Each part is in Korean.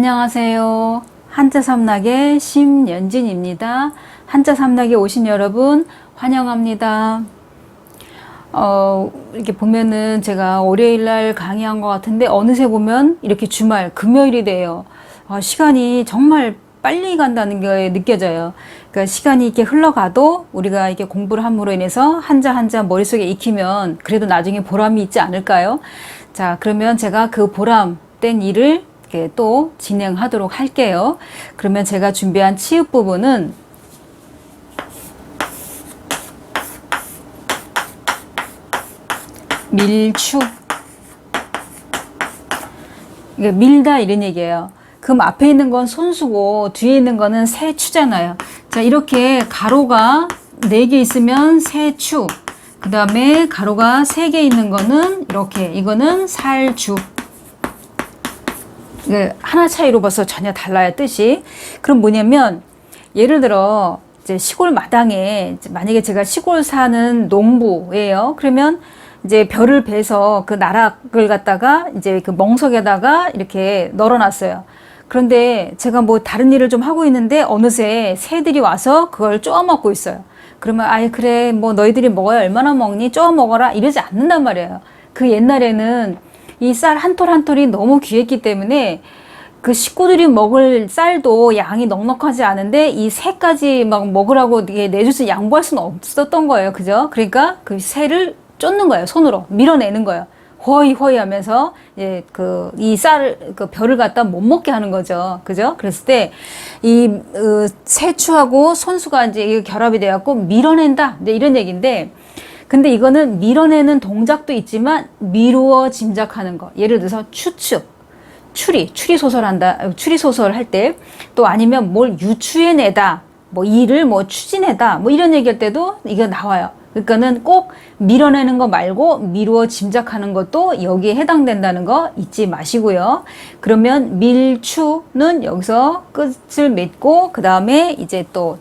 안녕하세요. 한자 삼락의 심연진입니다. 한자 삼락에 오신 여러분 환영합니다. 어, 이렇게 보면은 제가 월요일 날 강의한 것 같은데 어느새 보면 이렇게 주말 금요일이 돼요. 아, 시간이 정말 빨리 간다는 게 느껴져요. 그러니까 시간이 이렇게 흘러가도 우리가 이렇게 공부를 함으로 인해서 한자 한자 머릿속에 익히면 그래도 나중에 보람이 있지 않을까요? 자, 그러면 제가 그 보람된 일을 이렇게 또 진행하도록 할게요. 그러면 제가 준비한 치읓 부분은 밀추. 이게 밀다 이런 얘기예요. 그럼 앞에 있는 건 손수고 뒤에 있는 거는 세 추잖아요. 자, 이렇게 가로가 4개 있으면 세 추. 그 다음에 가로가 3개 있는 거는 이렇게 이거는 살주. 이게 하나 차이로 벌써 전혀 달라요, 뜻이. 그럼 뭐냐면 예를 들어 이제 시골 마당에 이제 만약에 제가 시골 사는 농부예요. 그러면 이제 별을 베서 그 나락을 갖다가 이제 그 멍석에다가 이렇게 널어놨어요. 그런데 제가 뭐 다른 일을 좀 하고 있는데 어느새 새들이 와서 그걸 쪼아 먹고 있어요. 그러면 아예 그래 뭐 너희들이 먹어야 얼마나 먹니 쪼아 먹어라 이러지 않는단 말이에요. 그 옛날에는 이 쌀 한 톨 한 톨이 너무 귀했기 때문에 그 식구들이 먹을 쌀도 양이 넉넉하지 않은데 이 새까지 막 먹으라고 내줄 수 양보할 수는 없었던 거예요. 그죠? 그러니까 그 새를 쫓는 거예요. 손으로 밀어내는 거예요. 허이 허이 하면서 예, 그이 쌀을 그 별을 갖다 못 먹게 하는 거죠. 그죠? 그랬을 때이 어, 세추하고 손수가 이제 결합이 돼 갖고 밀어낸다. 이제 이런 얘기인데 근데 이거는 밀어내는 동작도 있지만 미루어 짐작하는 거. 예를 들어서 추측, 추리, 추리 소설한다, 추리 소설 할 때 또 아니면 뭘 유추해내다, 뭐 일을 뭐 추진해다, 뭐 이런 얘기할 때도 이거 나와요. 그러니까는 꼭 밀어내는 거 말고 미루어 짐작하는 것도 여기에 해당된다는 거 잊지 마시고요. 그러면 밀추는 여기서 끝을 맺고 그 다음에 이제 또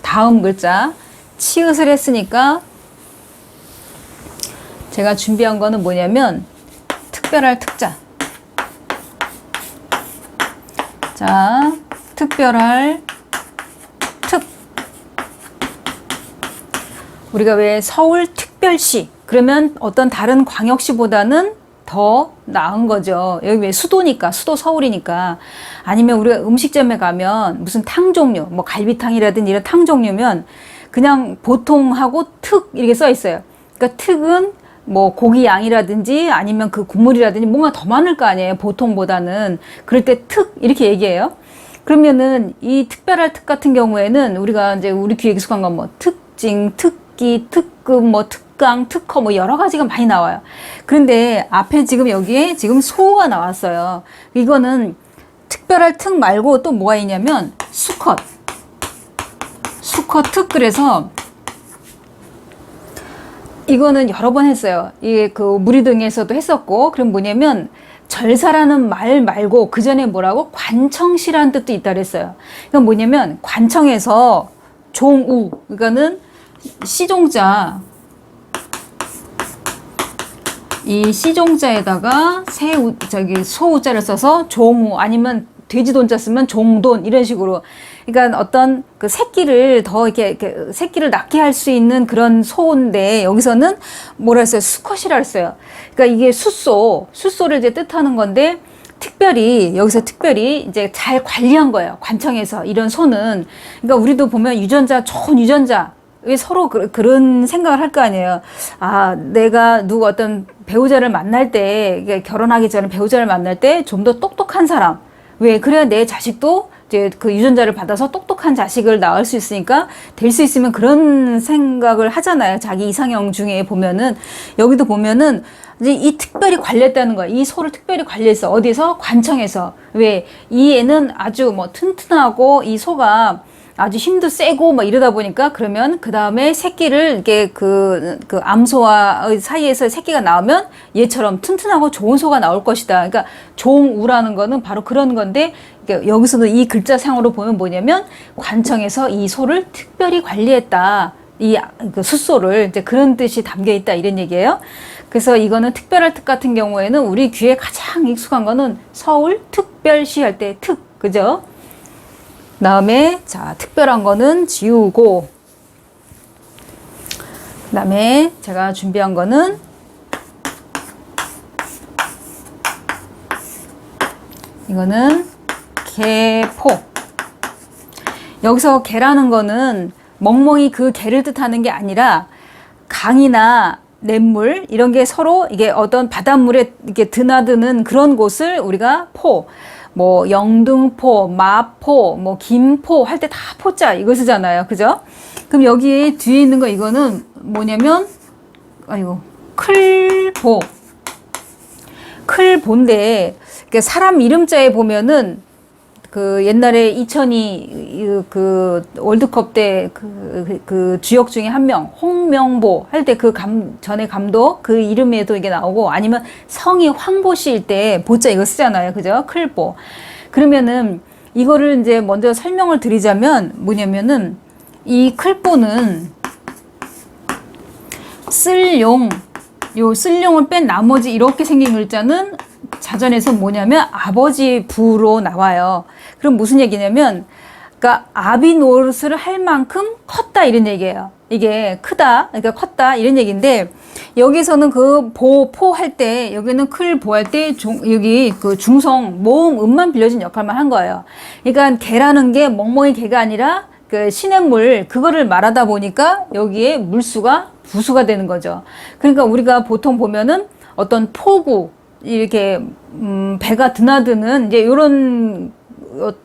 다음 글자 치읓을 했으니까 제가 준비한 거는 뭐냐면 특별할 특자. 자, 특별할 특. 우리가 왜 서울 특별시 그러면 어떤 다른 광역시보다는 더 나은 거죠. 여기 왜 수도니까, 수도 서울이니까. 아니면 우리가 음식점에 가면 무슨 탕 종류, 뭐 갈비탕이라든지 이런 탕 종류면 그냥 보통하고 특 이렇게 써 있어요. 그러니까 특은 뭐 고기 양이라든지 아니면 그 국물이라든지 뭔가 더 많을 거 아니에요. 보통보다는. 그럴 때 특 이렇게 얘기해요. 그러면은 이 특별할 특 같은 경우에는 우리가 이제 우리 귀에 익숙한 건 뭐 특징, 특기, 특급, 뭐 특강, 특허 뭐 여러 가지가 많이 나와요. 그런데 앞에 지금 여기에 지금 소가 나왔어요. 이거는 특별할 특 말고 또 뭐가 있냐면 수컷. 수컷 특 그래서 이거는 여러 번 했어요. 이게 그 무리등에서도 했었고, 그럼 뭐냐면 절사라는 말 말고 그 전에 뭐라고 관청시라는 뜻도 있다 그랬어요. 이건 뭐냐면 관청에서 종우, 그러니까는 시종자 이 시종자에다가 새 저기 소우자를 써서 종우 아니면 돼지돈자 쓰면 종돈 이런 식으로 그러니까 어떤 그 새끼를 더 이렇게, 이렇게 새끼를 낳게 할 수 있는 그런 소인데 여기서는 뭐라 했어요 수컷이라 했어요 그러니까 이게 숫소 숫소를 이제 뜻하는 건데 특별히 여기서 특별히 이제 잘 관리한 거예요 관청에서 이런 소는 그러니까 우리도 보면 유전자 좋은 유전자 왜 서로 그, 런 생각을 할 거 아니에요. 아, 내가 누구 어떤 배우자를 만날 때, 결혼하기 전에 배우자를 만날 때 좀 더 똑똑한 사람. 왜? 그래야 내 자식도 이제 그 유전자를 받아서 똑똑한 자식을 낳을 수 있으니까 될 수 있으면 그런 생각을 하잖아요. 자기 이상형 중에 보면은 여기도 보면은 이제 이 특별히 관리했다는 거야. 이 소를 특별히 관리했어. 어디서? 관청에서. 왜? 이 애는 아주 뭐 튼튼하고 이 소가 아주 힘도 세고 막 이러다 보니까 그러면 그 다음에 새끼를 이렇게 그, 그 암소와 사이에서 새끼가 나오면 얘처럼 튼튼하고 좋은 소가 나올 것이다. 그러니까 종우라는 거는 바로 그런 건데 여기서도 이 글자상으로 보면 뭐냐면 관청에서 이 소를 특별히 관리했다. 이그 숫소를 이제 그런 뜻이 담겨 있다 이런 얘기예요. 그래서 이거는 특별할 특 같은 경우에는 우리 귀에 가장 익숙한 거는 서울 특별시 할 때 특, 그죠? 다음에 자 특별한 거는 지우고 그다음에 제가 준비한 거는 이거는 개포. 여기서 개라는 거는 멍멍이 그 개를 뜻하는 게 아니라 강이나 냇물 이런 게 서로 이게 어떤 바닷물에 이렇게 드나드는 그런 곳을 우리가 포, 뭐 영등포, 마포, 뭐 김포 할 때 다 포자 이거 쓰잖아요, 그죠? 그럼 여기 뒤에 있는 거 이거는 뭐냐면 아이고 클보, 그 사람 이름자에 보면은 그 옛날에 2002 그 월드컵 때그 그 주역 중에 한 명 홍명보 할 때 그 감 전에 감독 그 이름에도 이게 나오고 아니면 성이 황보씨일 때 보자 이거 쓰잖아요. 그죠? 클보. 그러면은 이거를 이제 먼저 설명을 드리자면 뭐냐면은 이 클보는 쓸용 요 쓸용을 뺀 나머지 이렇게 생긴 글자는 자전에서 뭐냐면 아버지 부로 나와요. 그럼 무슨 얘기냐면, 그러니까 아비 노릇을 할 만큼 컸다 이런 얘기예요. 이게 크다, 그러니까 컸다 이런 얘기인데 여기서는 그 보, 포 할 때 여기는 클, 보할때 여기 그 중성 모음 음만 빌려준 역할만 한 거예요. 그러니까 개라는 게 멍멍이 개가 아니라 그 시냇물 그거를 말하다 보니까 여기에 물수가 부수가 되는 거죠. 그러니까 우리가 보통 보면은 어떤 포구 이렇게 음 배가 드나드는 이제 어,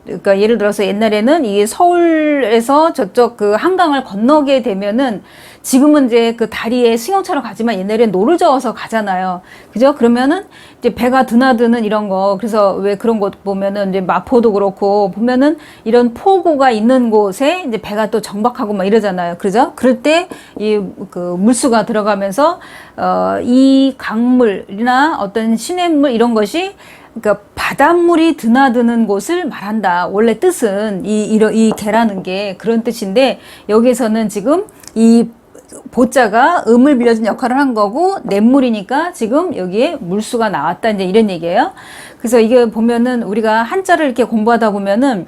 그러니까 예를 들어서 옛날에는 이 서울에서 저쪽 그 한강을 건너게 되면은 지금은 이제 그 다리에 승용차로 가지만 옛날에 노를 저어서 가잖아요. 그죠? 그러면은 이제 배가 드나드는 이런 거 그래서 왜 그런 곳 보면은 이제 마포도 그렇고 보면은 이런 포구가 있는 곳에 이제 배가 또 정박하고 막 이러잖아요. 그죠? 그럴 때 이 그 물수가 들어가면서 어 이 강물이나 어떤 시냇물 이런 것이 그러니까 바닷물이 드나드는 곳을 말한다. 원래 뜻은 이, 이, 이 개라는 게 그런 뜻인데 여기서는 지금 이 보자가 음을 빌려준 역할을 한 거고 냇물이니까 지금 여기에 물수가 나왔다 이제 이런 얘기예요. 그래서 이게 보면은 우리가 한자를 이렇게 공부하다 보면은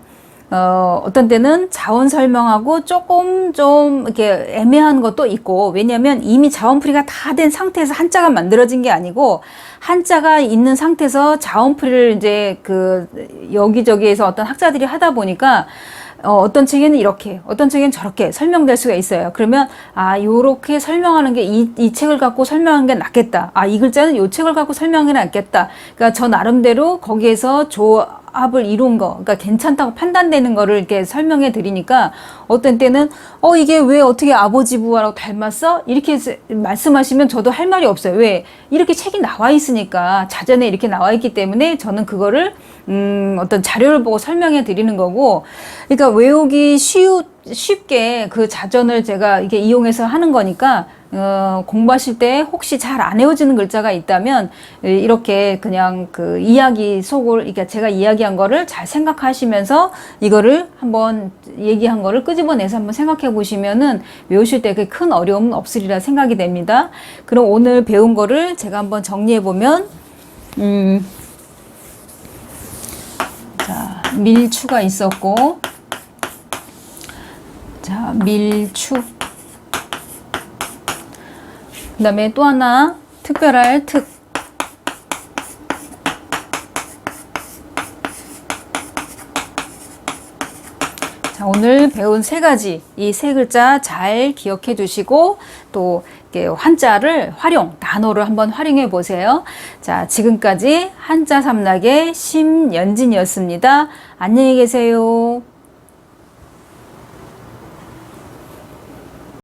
어, 어떤 때는 자원 설명하고 조금 좀 이렇게 애매한 것도 있고, 왜냐면 이미 자원풀이가 다 된 상태에서 한자가 만들어진 게 아니고, 한자가 있는 상태에서 자원풀이를 이제 그 여기저기에서 어떤 학자들이 하다 보니까, 어, 어떤 책에는 이렇게, 어떤 책에는 저렇게 설명될 수가 있어요. 그러면, 아, 요렇게 설명하는 게 이, 이 책을 갖고 설명하는 게 낫겠다. 아, 이 글자는 요 책을 갖고 설명하는 게 낫겠다. 그러니까 저 나름대로 거기에서 조, 합을 이룬 거, 그러니까 괜찮다고 판단되는 거를 이렇게 설명해 드리니까 어떤 때는 어 이게 왜 어떻게 아버지 부하고 닮았어? 이렇게 말씀하시면 저도 할 말이 없어요. 왜 이렇게 책이 나와 있으니까 자전에 이렇게 나와 있기 때문에 저는 그거를 음 어떤 자료를 보고 설명해 드리는 거고, 그러니까 외우기 쉬우 쉽게 그 자전을 제가 이게 이용해서 하는 거니까 어, 공부하실 때 혹시 잘 안 외워지는 글자가 있다면 이렇게 그냥 그 이야기 속을 그러니까 제가 이야기한 거를 잘 생각하시면서 이거를 한번 얘기한 거를 끄집어내서 한번 생각해 보시면은 외우실 때 큰 어려움은 없으리라 생각이 됩니다. 그럼 오늘 배운 거를 제가 한번 정리해 보면 음, 자 밀추가 있었고 자 밀추 그 다음에 또 하나 특별할 특. 자, 오늘 배운 세 가지, 이 세 글자 잘 기억해 두시고, 또, 한자를 활용, 단어를 한번 활용해 보세요. 자, 지금까지 한자 삼락의 심연진이었습니다. 안녕히 계세요.